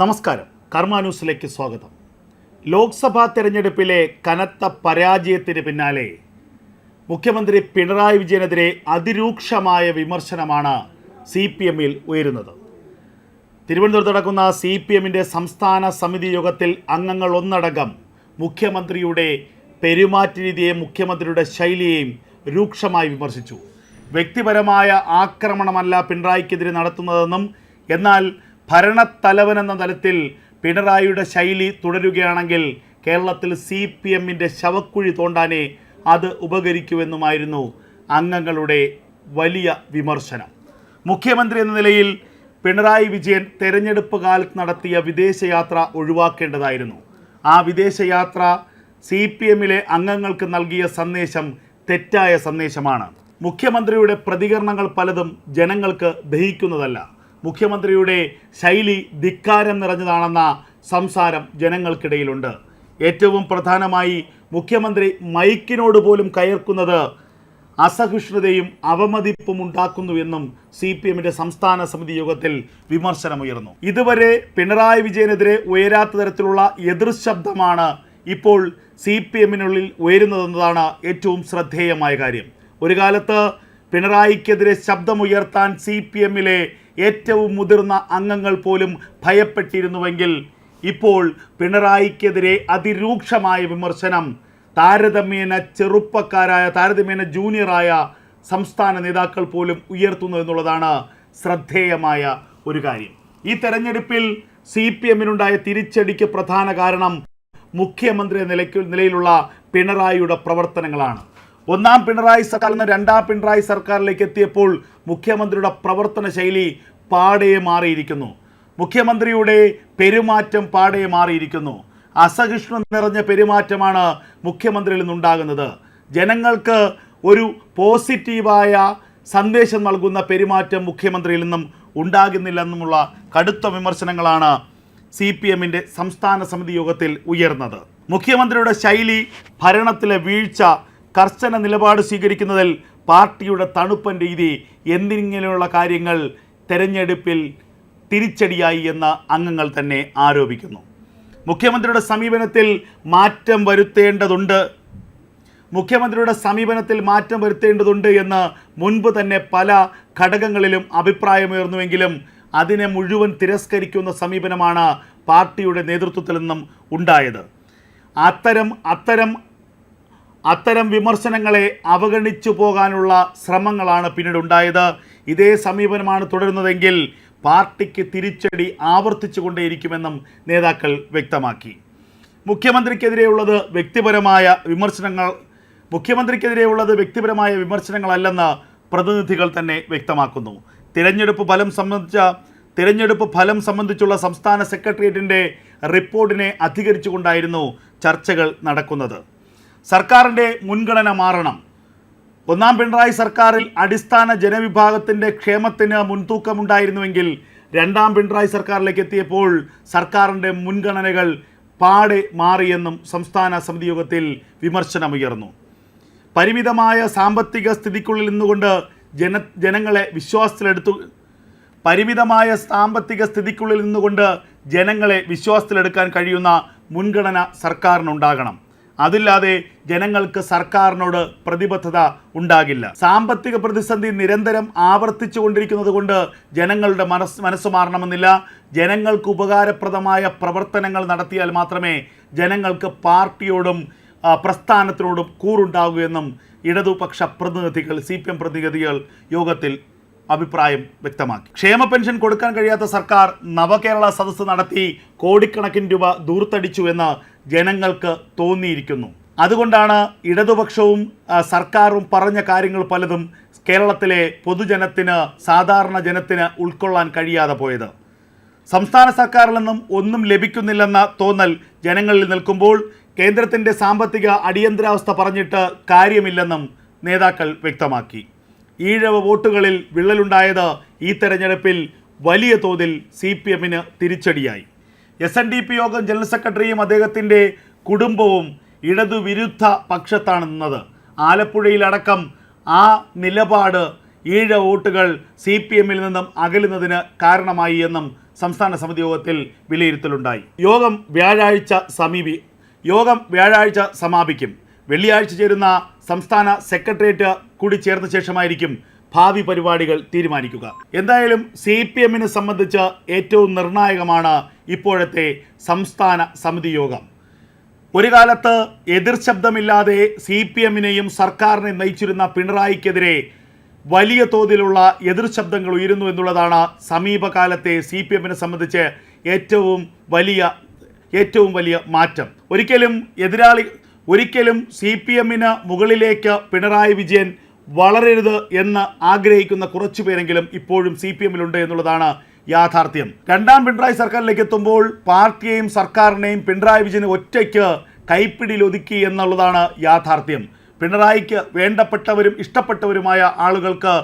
നമസ്കാരം. കർമ്മ ന്യൂസിലേക്ക് സ്വാഗതം. ലോക്സഭാ തെരഞ്ഞെടുപ്പിലെ കനത്ത പരാജയത്തിന് പിന്നാലെ മുഖ്യമന്ത്രി പിണറായി വിജയനെതിരെ അതിരൂക്ഷമായ വിമർശനമാണ് സി പി എമ്മിൽ ഉയരുന്നത്. തിരുവനന്തപുരത്ത് നടക്കുന്ന സി പി എമ്മിന്റെ സംസ്ഥാന സമിതി യോഗത്തിൽ അംഗങ്ങൾ ഒന്നടങ്കം മുഖ്യമന്ത്രിയുടെ പെരുമാറ്റ രീതിയെയും മുഖ്യമന്ത്രിയുടെ ശൈലിയെയും രൂക്ഷമായി വിമർശിച്ചു. വ്യക്തിപരമായ ആക്രമണമല്ല പിണറായിക്കെതിരെ നടത്തുന്നതെന്നും എന്നാൽ ഭരണത്തലവൻ എന്ന തലത്തിൽ പിണറായിയുടെ ശൈലി തുടരുകയാണെങ്കിൽ കേരളത്തിൽ സി പി എമ്മിന്റെ ശവക്കുഴി തോണ്ടാനെ അത് ഉപകരിക്കുമെന്നുമായിരുന്നു അംഗങ്ങളുടെ വലിയ വിമർശനം. മുഖ്യമന്ത്രി എന്ന നിലയിൽ പിണറായി വിജയൻ തെരഞ്ഞെടുപ്പ് കാലത്ത് നടത്തിയ വിദേശയാത്ര ഒഴിവാക്കേണ്ടതായിരുന്നു. ആ വിദേശയാത്ര സി പി എമ്മിലെ അംഗങ്ങൾക്ക് നൽകിയ സന്ദേശം തെറ്റായ സന്ദേശമാണ്. മുഖ്യമന്ത്രിയുടെ പ്രതികരണങ്ങൾ പലതും ജനങ്ങൾക്ക് ദഹിക്കുന്നതല്ല. മുഖ്യമന്ത്രിയുടെ ശൈലി ധിക്കാരം നിറഞ്ഞതാണെന്ന സംസാരം ജനങ്ങൾക്കിടയിലുണ്ട്. ഏറ്റവും പ്രധാനമായി മുഖ്യമന്ത്രി മൈക്കിനോട് പോലും കയർക്കുന്നത് അസഹിഷ്ണുതയും അവമതിപ്പും ഉണ്ടാക്കുന്നുവെന്നും സി പി എമ്മിന്റെ സംസ്ഥാന സമിതി യോഗത്തിൽ വിമർശനമുയർന്നു. ഇതുവരെ പിണറായി വിജയനെതിരെ ഉയരാത്ത തരത്തിലുള്ള എതിർശബ്ദമാണ് ഇപ്പോൾ സി പി എമ്മിനുള്ളിൽ ഉയരുന്നതെന്നതാണ് ഏറ്റവും ശ്രദ്ധേയമായ കാര്യം. ഒരു കാലത്ത് പിണറായിക്കെതിരെ ശബ്ദമുയർത്താൻ സി പി എമ്മിലെ ഏറ്റവും മുതിർന്ന അംഗങ്ങൾ പോലും ഭയപ്പെട്ടിരുന്നുവെങ്കിൽ ഇപ്പോൾ പിണറായിക്കെതിരെ അതിരൂക്ഷമായ വിമർശനം താരതമ്യേന ചെറുപ്പക്കാരായ താരതമ്യേന ജൂനിയറായ സംസ്ഥാന നേതാക്കൾ പോലും ഉയർത്തുന്നു എന്നുള്ളതാണ് ശ്രദ്ധേയമായ ഒരു കാര്യം. ഈ തെരഞ്ഞെടുപ്പിൽ സി പി എമ്മിനുണ്ടായ തിരിച്ചടിക്ക് പ്രധാന കാരണം മുഖ്യമന്ത്രി നിലയ്ക്ക് നിലയിലുള്ള പിണറായിയുടെ പ്രവർത്തനങ്ങളാണ്. ഒന്നാം പിണറായി സർക്കാരിൽ നിന്ന് രണ്ടാം പിണറായി സർക്കാരിലേക്ക് എത്തിയപ്പോൾ മുഖ്യമന്ത്രിയുടെ പ്രവർത്തന ശൈലി പാടെ മാറിയിരിക്കുന്നു. മുഖ്യമന്ത്രിയുടെ പെരുമാറ്റം പാടെ മാറിയിരിക്കുന്നു. അസഹിഷ്ണു നിറഞ്ഞ പെരുമാറ്റമാണ് മുഖ്യമന്ത്രിയിൽ നിന്നുണ്ടാകുന്നത്. ജനങ്ങൾക്ക് ഒരു പോസിറ്റീവായ സന്ദേശം നൽകുന്ന പെരുമാറ്റം മുഖ്യമന്ത്രിയിൽ നിന്നും ഉണ്ടാകുന്നില്ലെന്നുമുള്ള കടുത്ത വിമർശനങ്ങളാണ് സി പി എമ്മിന്റെ സംസ്ഥാന സമിതി യോഗത്തിൽ ഉയർന്നത്. മുഖ്യമന്ത്രിയുടെ ശൈലി ഭരണത്തിലെ വീഴ്ച കർശന നിലപാട് സ്വീകരിക്കുന്നതിൽ പാർട്ടിയുടെ തണുപ്പൻ രീതി എന്നിങ്ങനെയുള്ള കാര്യങ്ങൾ തെരഞ്ഞെടുപ്പിൽ തിരിച്ചടിയായി എന്ന് അംഗങ്ങൾ തന്നെ ആരോപിക്കുന്നു. മുഖ്യമന്ത്രിയുടെ സമീപനത്തിൽ മാറ്റം വരുത്തേണ്ടതുണ്ട്. മുഖ്യമന്ത്രിയുടെ സമീപനത്തിൽ മാറ്റം വരുത്തേണ്ടതുണ്ട് എന്ന് മുൻപ് തന്നെ പല ഘടകങ്ങളിലും അഭിപ്രായമുയർന്നുവെങ്കിലും അതിനെ മുഴുവൻ തിരസ്കരിക്കുന്ന സമീപനമാണ് പാർട്ടിയുടെ നേതൃത്വത്തിൽ നിന്നും ഉണ്ടായത്. അത്തരം അത്തരം അത്തരം വിമർശനങ്ങളെ അവഗണിച്ചു പോകാനുള്ള ശ്രമങ്ങളാണ് പിന്നീട് ഉണ്ടായത് ഇതേ സമീപനമാണ് തുടരുന്നതെങ്കിൽ പാർട്ടിക്ക് തിരിച്ചടി ആവർത്തിച്ചു കൊണ്ടേയിരിക്കുമെന്നും നേതാക്കൾ വ്യക്തമാക്കി. മുഖ്യമന്ത്രിക്കെതിരെയുള്ളത് വ്യക്തിപരമായ വിമർശനങ്ങൾ മുഖ്യമന്ത്രിക്കെതിരെയുള്ളത് വ്യക്തിപരമായ വിമർശനങ്ങളല്ലെന്ന് പ്രതിനിധികൾ തന്നെ വ്യക്തമാക്കുന്നു. തിരഞ്ഞെടുപ്പ് ഫലം സംബന്ധിച്ച തിരഞ്ഞെടുപ്പ് ഫലം സംബന്ധിച്ചുള്ള സംസ്ഥാന സെക്രട്ടേറിയറ്റിന്റെ റിപ്പോർട്ടിനെ അധികരിച്ചുകൊണ്ടായിരുന്നു ചർച്ചകൾ നടക്കുന്നത്. സർക്കാരിന്റെ മുൻഗണന മാറണം. ഒന്നാം പിണറായി സർക്കാരിൽ അടിസ്ഥാന ജനവിഭാഗത്തിന്റെ ക്ഷേമത്തിന് മുൻതൂക്കമുണ്ടായിരുന്നുവെങ്കിൽ രണ്ടാം പിണറായി സർക്കാരിലേക്ക് എത്തിയപ്പോൾ സർക്കാരിന്റെ മുൻഗണനകൾ പാടെ മാറിയെന്നും സംസ്ഥാന സമിതി യോഗത്തിൽ വിമർശനമുയർന്നു. പരിമിതമായ സാമ്പത്തിക സ്ഥിതിക്കുള്ളിൽ നിന്നുകൊണ്ട് ജന ജനങ്ങളെ വിശ്വാസത്തിലെടുത്തു പരിമിതമായ സാമ്പത്തിക സ്ഥിതിക്കുള്ളിൽ നിന്നുകൊണ്ട് ജനങ്ങളെ വിശ്വാസത്തിലെടുക്കാൻ കഴിയുന്ന മുൻഗണന സർക്കാരിനുണ്ടാകണം. അതില്ലാതെ ജനങ്ങൾക്ക് സർക്കാരിനോട് പ്രതിബദ്ധത ഉണ്ടാകില്ല. സാമ്പത്തിക പ്രതിസന്ധി നിരന്തരം ആവർത്തിച്ചു കൊണ്ടിരിക്കുന്നത് കൊണ്ട് ജനങ്ങളുടെ മനസ് മനസ്സ് മാറണമെന്നില്ല. ജനങ്ങൾക്ക് ഉപകാരപ്രദമായ പ്രവർത്തനങ്ങൾ നടത്തിയാൽ മാത്രമേ ജനങ്ങൾക്ക് പാർട്ടിയോടും പ്രസ്ഥാനത്തിനോടും കൂറുണ്ടാകൂ എന്നും ഇടതുപക്ഷ പ്രതിനിധികൾ സി പി എം പ്രതിനിധികൾ യോഗത്തിൽ അഭിപ്രായം വ്യക്തമാക്കി. ക്ഷേമ പെൻഷൻ കൊടുക്കാൻ കഴിയാത്ത സർക്കാർ നവകേരള സദസ്സ് നടത്തി കോടിക്കണക്കിന് രൂപ ദൂർത്തടിച്ചു എന്ന് ജനങ്ങൾക്ക് തോന്നിയിരിക്കുന്നു. അതുകൊണ്ടാണ് ഇടതുപക്ഷവും സർക്കാരും പറഞ്ഞ കാര്യങ്ങൾ പലതും കേരളത്തിലെ പൊതുജനത്തിന് സാധാരണ ജനത്തിന് ഉൾക്കൊള്ളാൻ കഴിയാതെ പോയത്. സംസ്ഥാന സർക്കാരിൽ നിന്നും ഒന്നും ലഭിക്കുന്നില്ലെന്ന തോന്നൽ ജനങ്ങളിൽ നിൽക്കുമ്പോൾ കേന്ദ്രത്തിന്റെ സാമ്പത്തിക അടിയന്തരാവസ്ഥ പറഞ്ഞിട്ട് കാര്യമില്ലെന്നും നേതാക്കൾ വ്യക്തമാക്കി. ഈഴവ വോട്ടുകളിൽ വിള്ളലുണ്ടായത് ഈ തെരഞ്ഞെടുപ്പിൽ വലിയ തോതിൽ സി പി എമ്മിന് തിരിച്ചടിയായി. എസ് എൻ ഡി പി യോഗം ജനറൽ സെക്രട്ടറിയും അദ്ദേഹത്തിന്റെ കുടുംബവും ഇടതുവിരുദ്ധ പക്ഷത്താണ് നിന്നത്. ആലപ്പുഴയിലടക്കം ആ നിലപാട് ഈഴ വോട്ടുകൾ സി പി എമ്മിൽ നിന്നും അകലുന്നതിന് കാരണമായി എന്നും സംസ്ഥാന സമിതി യോഗത്തിൽ വിലയിരുത്തലുണ്ടായി. യോഗം വ്യാഴാഴ്ച സമീപി യോഗം വ്യാഴാഴ്ച സമാപിക്കും. വെള്ളിയാഴ്ച ചേരുന്ന സംസ്ഥാന സെക്രട്ടേറിയറ്റ് കൂടി ചേർന്ന ശേഷമായിരിക്കും ഭാവി പരിപാടികൾ തീരുമാനിക്കുക. എന്തായാലും സി പി എമ്മിനെ സംബന്ധിച്ച് ഏറ്റവും നിർണായകമാണ് ഇപ്പോഴത്തെ സംസ്ഥാന സമിതി യോഗം. ഒരു കാലത്ത് എതിർ ശബ്ദമില്ലാതെ സി പി എമ്മിനെയും സർക്കാരിനെ നയിച്ചിരുന്ന പിണറായിക്കെതിരെ വലിയ തോതിലുള്ള എതിർ ശബ്ദങ്ങൾ ഉയരുന്നു എന്നുള്ളതാണ് സമീപകാലത്തെ സി പി എമ്മിനെ സംബന്ധിച്ച് ഏറ്റവും വലിയ ഏറ്റവും വലിയ മാറ്റം. ഒരിക്കലും എതിരാളി ഒരിക്കലും സി പി എമ്മിന് മുകളിലേക്ക് പിണറായി വിജയൻ വളരരുത് എന്ന് ആഗ്രഹിക്കുന്ന കുറച്ചു പേരെങ്കിലും ഇപ്പോഴും സി പി എമ്മിലുണ്ട് എന്നുള്ളതാണ് യാഥാർത്ഥ്യം. രണ്ടാം പിണറായി സർക്കാരിലേക്ക് എത്തുമ്പോൾ പാർട്ടിയെയും സർക്കാരിനെയും പിണറായി വിജയന് ഒറ്റയ്ക്ക് കൈപ്പിടിയിൽ ഒതുക്കി എന്നുള്ളതാണ് യാഥാർത്ഥ്യം. പിണറായിക്ക് വേണ്ടപ്പെട്ടവരും ഇഷ്ടപ്പെട്ടവരുമായ ആളുകൾക്ക്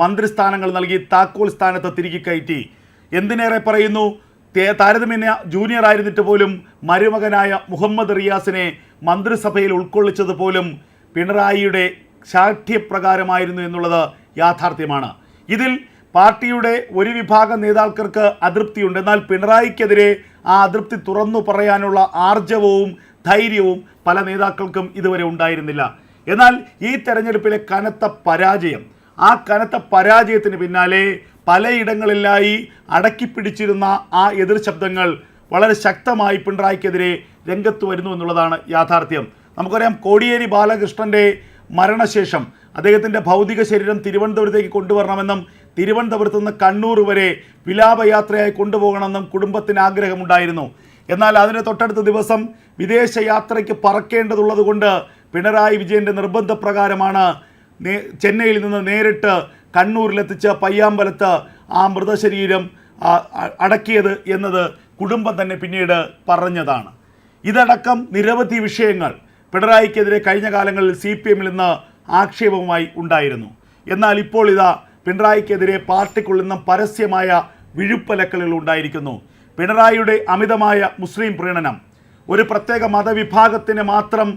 മന്ത്രിസ്ഥാനങ്ങൾ നൽകി താക്കോൽ സ്ഥാനത്ത് തിരികെ കയറ്റി. എന്തിനേറെ പറയുന്നു? താരതമ്യേന ജൂനിയർ ആയിരുന്നിട്ട് പോലും മരുമകനായ മുഹമ്മദ് റിയാസിനെ മന്ത്രിസഭയിൽ ഉൾക്കൊള്ളിച്ചത് പോലും പിണറായിയുടെ ശാഠ്യപ്രകാരമായിരുന്നു എന്നുള്ളത് യാഥാർത്ഥ്യമാണ്. ഇതിൽ പാർട്ടിയുടെ ഒരു വിഭാഗം നേതാക്കൾക്ക് അതൃപ്തിയുണ്ട്. എന്നാൽ പിണറായിക്കെതിരെ ആ അതൃപ്തി തുറന്നു പറയാനുള്ള ആർജവവും ധൈര്യവും പല നേതാക്കൾക്കും ഇതുവരെ ഉണ്ടായിരുന്നില്ല. എന്നാൽ ഈ തെരഞ്ഞെടുപ്പിലെ കനത്ത പരാജയം ആ കനത്ത പരാജയത്തിന് പിന്നാലെ പലയിടങ്ങളിലായി അടക്കിപ്പിടിച്ചിരുന്ന ആ എതിർ ശബ്ദങ്ങൾ വളരെ ശക്തമായി പിണറായിക്കെതിരെ രംഗത്ത് വരുന്നു എന്നുള്ളതാണ് യാഥാർത്ഥ്യം. നമുക്കറിയാം കോടിയേരി ബാലകൃഷ്ണന്റെ മരണശേഷം അദ്ദേഹത്തിന്റെ ഭൗതിക ശരീരം തിരുവനന്തപുരത്തേക്ക് കൊണ്ടുവരണമെന്നും തിരുവനന്തപുരത്ത് നിന്ന് കണ്ണൂർ വരെ വിലാപയാത്രയായി കൊണ്ടുപോകണമെന്നും കുടുംബത്തിന് ആഗ്രഹമുണ്ടായിരുന്നു. എന്നാൽ അതിന് തൊട്ടടുത്ത ദിവസം വിദേശയാത്രയ്ക്ക് പറക്കേണ്ടതുള്ളതുകൊണ്ട് പിണറായി വിജയന്റെ നിർബന്ധപ്രകാരമാണ് ചെന്നൈയിൽ നിന്ന് നേരിട്ട് കണ്ണൂരിലെത്തിച്ച പയ്യാമ്പലത്ത് ആ മൃതശരീരം അടക്കിയത് എന്നത് കുടുംബം തന്നെ പിന്നീട് പറഞ്ഞതാണ്. ഇതടക്കം നിരവധി വിഷയങ്ങൾ പിണറായിക്കെതിരെ കഴിഞ്ഞ കാലങ്ങളിൽ സി പി എമ്മിൽ നിന്ന് ആക്ഷേപവുമായി ഉണ്ടായിരുന്നു. എന്നാൽ ഇപ്പോൾ ഇതാ പിണറായിക്കെതിരെ പാർട്ടിക്കുള്ളിൽ നിന്നും പരസ്യമായ വിഴുപ്പലക്കലുകൾ ഉണ്ടായിരിക്കുന്നു. പിണറായിയുടെ അമിതമായ മുസ്ലിം പ്രീണനം ഒരു പ്രത്യേക മതവിഭാഗത്തിന് മാത്രം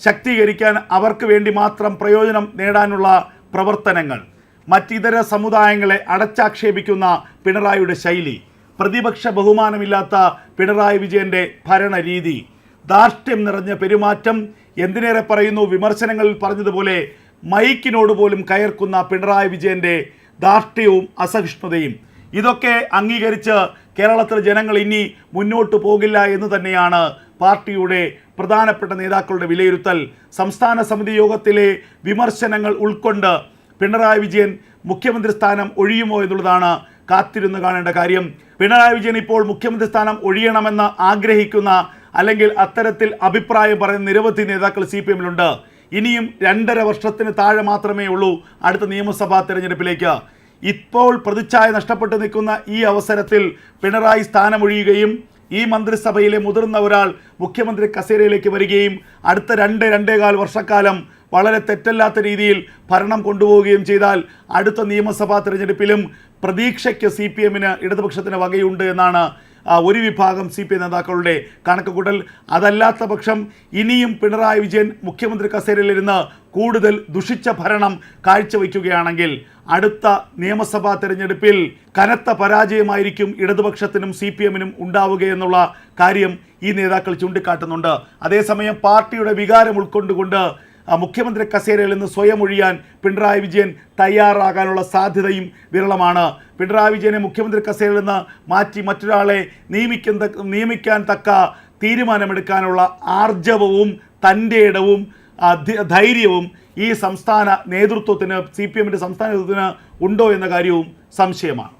ശക്തീകരിക്കാൻ അവർക്ക് വേണ്ടി മാത്രം പ്രയോജനം നേടാനുള്ള പ്രവർത്തനങ്ങൾ. മറ്റിതര സമുദായങ്ങളെ അടച്ചാക്ഷേപിക്കുന്ന പിണറായിയുടെ ശൈലി പ്രതിപക്ഷ ബഹുമാനമില്ലാത്ത പിണറായി വിജയന്റെ ഭരണരീതി ധാർഷ്ട്യം നിറഞ്ഞ പെരുമാറ്റം എന്തിനേറെ പറയുന്നു വിമർശനങ്ങളിൽ പറഞ്ഞതുപോലെ മൈക്കിനോട് പോലും കയർക്കുന്ന പിണറായി വിജയന്റെ ധാർഷ്ട്യവും അസഹിഷ്ണുതയും. ഇതൊക്കെ അംഗീകരിച്ച് കേരളത്തിലെ ജനങ്ങൾ ഇനി മുന്നോട്ട് പോകില്ല എന്ന് തന്നെയാണ് പാർട്ടിയുടെ പ്രധാനപ്പെട്ട നേതാക്കളുടെ വിലയിരുത്തൽ സംസ്ഥാന സമിതി യോഗത്തിലെ വിമർശനങ്ങൾ ഉൾക്കൊണ്ട് പിണറായി വിജയൻ മുഖ്യമന്ത്രി സ്ഥാനം ഒഴിയുമോ എന്നുള്ളതാണ് കാത്തിരുന്ന് കാണേണ്ട കാര്യം. പിണറായി വിജയൻ ഇപ്പോൾ മുഖ്യമന്ത്രി സ്ഥാനം ഒഴിയണമെന്ന് ആഗ്രഹിക്കുന്ന അല്ലെങ്കിൽ അത്തരത്തിൽ അഭിപ്രായം പറയുന്ന നിരവധി നേതാക്കൾ സി പി എമ്മിലുണ്ട്. ഇനിയും രണ്ടര വർഷത്തിന് താഴെ മാത്രമേ ഉള്ളൂ അടുത്ത നിയമസഭാ തെരഞ്ഞെടുപ്പിലേക്ക്. ഇപ്പോൾ പ്രതിച്ഛായ നഷ്ടപ്പെട്ടു നിൽക്കുന്ന ഈ അവസരത്തിൽ പിണറായി സ്ഥാനമൊഴിയുകയും ഈ മന്ത്രിസഭയിലെ മുതിർന്ന ഒരാൾ മുഖ്യമന്ത്രി കസേരയിലേക്ക് വരികയും അടുത്ത രണ്ട് രണ്ടേകാൽ വർഷക്കാലം വളരെ തെറ്റല്ലാത്ത രീതിയിൽ ഭരണം കൊണ്ടുപോവുകയും ചെയ്താൽ അടുത്ത നിയമസഭാ തിരഞ്ഞെടുപ്പിലും പ്രതീക്ഷയ്ക്ക് സി പി എമ്മിന് ഇടതുപക്ഷത്തിന് വകയുണ്ട് എന്നാണ് ഒരു വിഭാഗം സി പി നേതാക്കളുടെ കണക്കുകൂട്ടൽ. അതല്ലാത്ത പക്ഷം ഇനിയും പിണറായി വിജയൻ മുഖ്യമന്ത്രി കസേരയിലിരുന്ന് കൂടുതൽ ദുഷിച്ച ഭരണം കാഴ്ചവെക്കുകയാണെങ്കിൽ അടുത്ത നിയമസഭാ തെരഞ്ഞെടുപ്പിൽ കനത്ത പരാജയമായിരിക്കും ഇടതുപക്ഷത്തിനും സി പി എമ്മിനും ഉണ്ടാവുകയെന്നുള്ള കാര്യം ഈ നേതാക്കൾ ചൂണ്ടിക്കാട്ടുന്നുണ്ട്. അതേസമയം പാർട്ടിയുടെ വികാരം ഉൾക്കൊണ്ടുകൊണ്ട് മുഖ്യമന്ത്രി കസേരയിൽ നിന്ന് സ്വയം ഒഴിയാൻ പിണറായി വിജയൻ തയ്യാറാകാനുള്ള സാധ്യതയും വിരളമാണ്. പിണറായി വിജയനെ മുഖ്യമന്ത്രി കസേരയിൽ നിന്ന് മാറ്റി മറ്റൊരാളെ നിയമിക്കുന്ന നിയമിക്കാൻ തക്ക തീരുമാനമെടുക്കാനുള്ള ആർജവവും തന്റെ ഇടവും ധൈര്യവും ഈ സംസ്ഥാന നേതൃത്വത്തിന് സി പി എമ്മിന്റെ സംസ്ഥാന നേതൃത്വത്തിന് ഉണ്ടോ എന്ന കാര്യവും സംശയമാണ്.